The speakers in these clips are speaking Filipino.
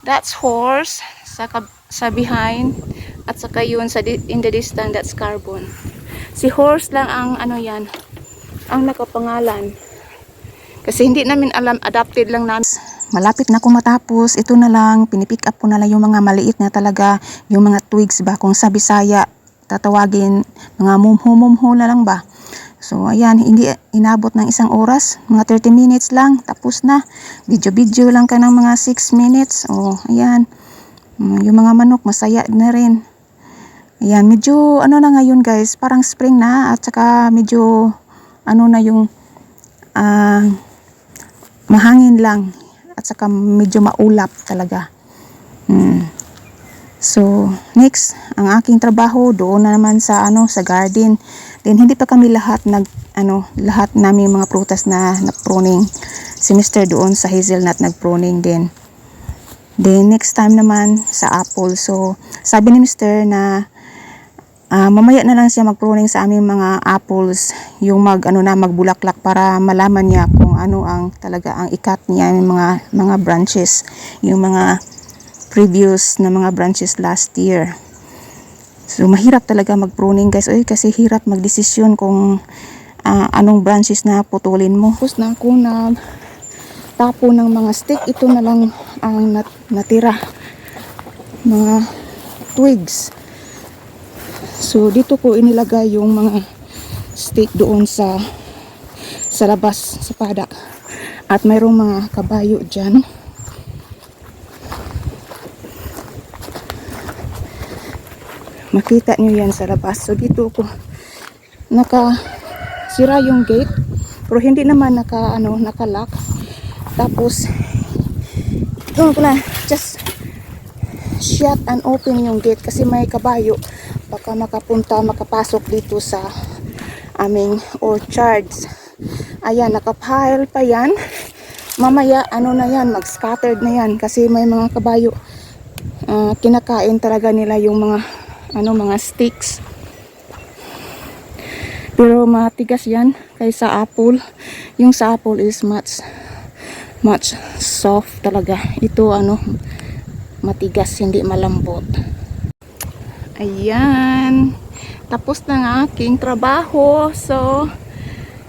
That's horse sa, sa behind at saka yun sa in the distance that's carbon. Si horse lang ang ano yan, ang nakapangalan. Kasi hindi namin alam, adapted lang namin. Malapit na ako matapos. Ito na lang, pinipick up ko na lang yung mga maliit na talaga, yung mga twigs ba, kung sa Bisaya, tatawagin, mga mumhu-mumhu na lang ba. So, ayan, hindi inabot ng isang oras, mga 30 minutes lang, tapos na. Video-video lang ka ng mga 6 minutes. O, ayan, Mm, yung mga manok, masaya na rin. Ayan, medyo, ano na ngayon guys, parang spring na, at saka medyo, ano na yung, ah, mahangin lang at saka medyo maulap talaga. Hmm. So, next, ang aking trabaho doon na naman sa ano sa garden. Then hindi pa kami lahat nag ano, lahat namin mga prutas na na-pruning. Si Mr. doon sa hazelnut nag-pruning din. Then next time naman sa apple. So, sabi ni Mr. na Ah, mamaya na lang siya mag-pruning sa aming mga apples, yung mag ano na magbulaklak para malaman niya kung ano ang talaga ang ikat niya yung mga mga branches, yung mga previous na mga branches last year. So mahirap talaga mag-pruning guys, Uy, kasi hirap magdesisyon kung ah, anong branches na putulin mo. Tapos na ako tapo ng mga stick, ito na lang ang nat- natira. Mga twigs. So dito ko inilagay yung mga steak doon sa sa labas sa padak. At mayroong mga kabayo diyan. Makita niyo yan sa labas. So dito ko naka sira yung gate pero hindi naman naka ano naka-lock. Tapos ito pala just shut and open yung gate kasi may kabayo baka makapunta makapasok dito sa aming orchards ayan nakapile pa yan mamaya ano na yan mag scattered na yan kasi may mga kabayo Ah, kinakain talaga nila yung mga ano mga sticks pero matigas yan kaysa apple yung sa apple is much much soft talaga ito ano matigas, hindi malambot. Ayan. Tapos na ang aking trabaho. So,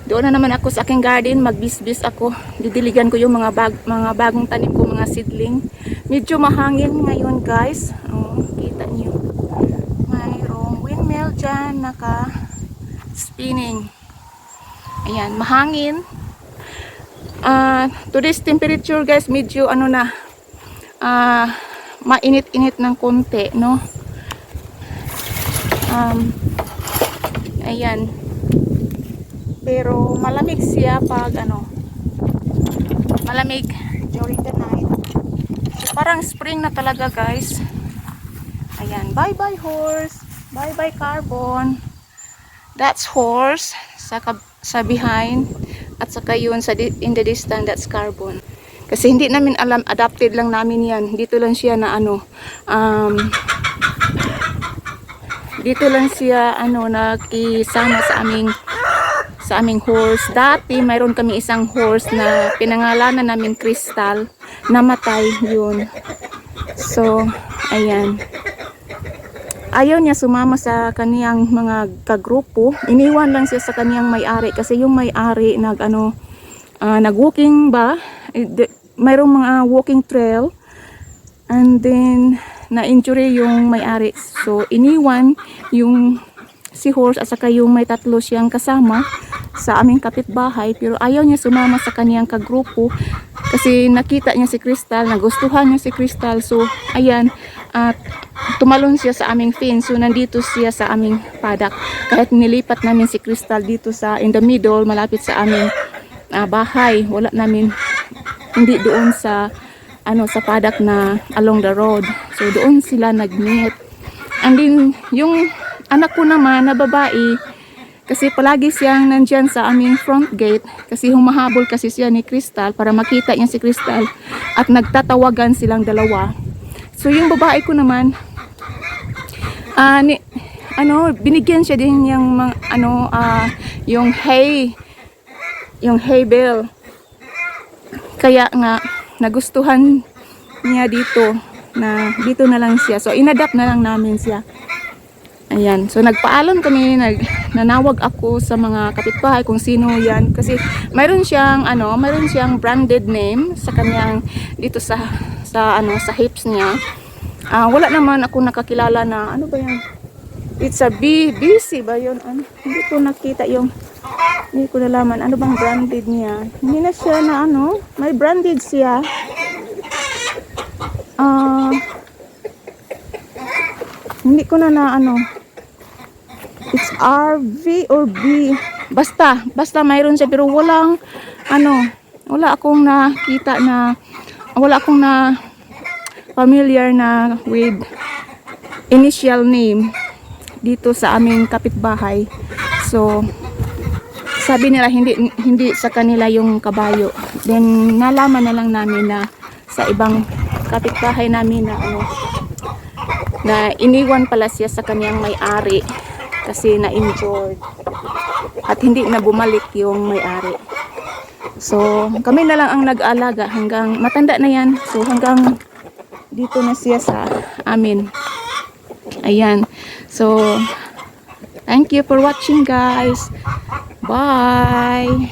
doon na naman ako sa aking garden. Magbisbis ako. Didiligan ko yung mga, bag, mga bagong tanim ko, mga seedling. Medyo mahangin ngayon, guys. Oh, dyan, naka spinning. Ayan, mahangin. Ah, today's temperature, guys, medyo ano na, ah, mainit-init ng konti, no? Um, ayan. Pero malamig siya pag ano, malamig during the night. So, parang spring na talaga, guys. Ayan, bye-bye horse. Bye-bye carbon. That's horse sa sa behind at saka yun sa in the distance that's carbon. Kasi hindi namin alam, adapted lang namin yan. Dito lang siya na ano, um, dito lang siya ano, nakisama sa aming sa aming horse. Dati mayroon kami isang horse na pinangalanan namin Crystal. Namatay yun. So, ayan. Ayaw niya sumama sa kaniyang mga kagrupo. Iniwan lang siya sa kaniyang may-ari kasi yung may-ari nag ano, ah, nag-walking ba? Eh, mayroong mga walking trail and then na-injury yung may-ari. So, iniwan yung si horse at saka yung may tatlo siyang kasama sa aming kapitbahay pero ayaw niya sumama sa kaniyang kagrupo kasi nakita niya si Crystal, nagustuhan niya si Crystal so ayan at tumalon siya sa aming fence. So nandito siya sa aming padak kahit nilipat namin si Crystal dito sa in the middle malapit sa aming ah, bahay wala namin hindi doon sa ano sa padak na along the road. So doon sila nag-meet. And then yung anak ko naman na babae kasi palagi siyang nandyan sa aming front gate kasi humahabol kasi siya ni Crystal para makita niya si Crystal at nagtatawagan silang dalawa. So yung babae ko naman ah ni, ano binigyan siya din yung mga ano ah yung hay yung hay bale. Kaya nga nagustuhan niya dito na dito na lang siya. So inadapt na lang namin siya. Ayan. So nagpaalon kami, nag nanawag ako sa mga kapitbahay kung sino 'yan kasi mayroon siyang ano, mayroon siyang branded name sa kanyang dito sa sa ano sa hips niya. Ah, wala naman ako nakakilala na ano ba 'yan? It's a B BC ba 'yon? Ano? Hindi ko nakita yung hindi ko nalaman ano bang branded niya. Hindi na siya na ano, may branded siya. Ah hindi ko na na ano. It's RV or B. Basta, basta mayroon siya pero walang ano, wala akong nakita na wala akong na familiar na with initial name dito sa aming kapitbahay. So, sabi nila hindi hindi sa kanila yung kabayo. Then nalaman na lang namin na sa ibang kapitbahay namin na ano na iniwan pala siya sa kanyang may-ari kasi na-injured at hindi na bumalik yung may-ari. So, kami na lang ang nag-aalaga hanggang matanda na yan. So, hanggang dito na siya sa amin. Ayan. So, thank you for watching guys. Bye!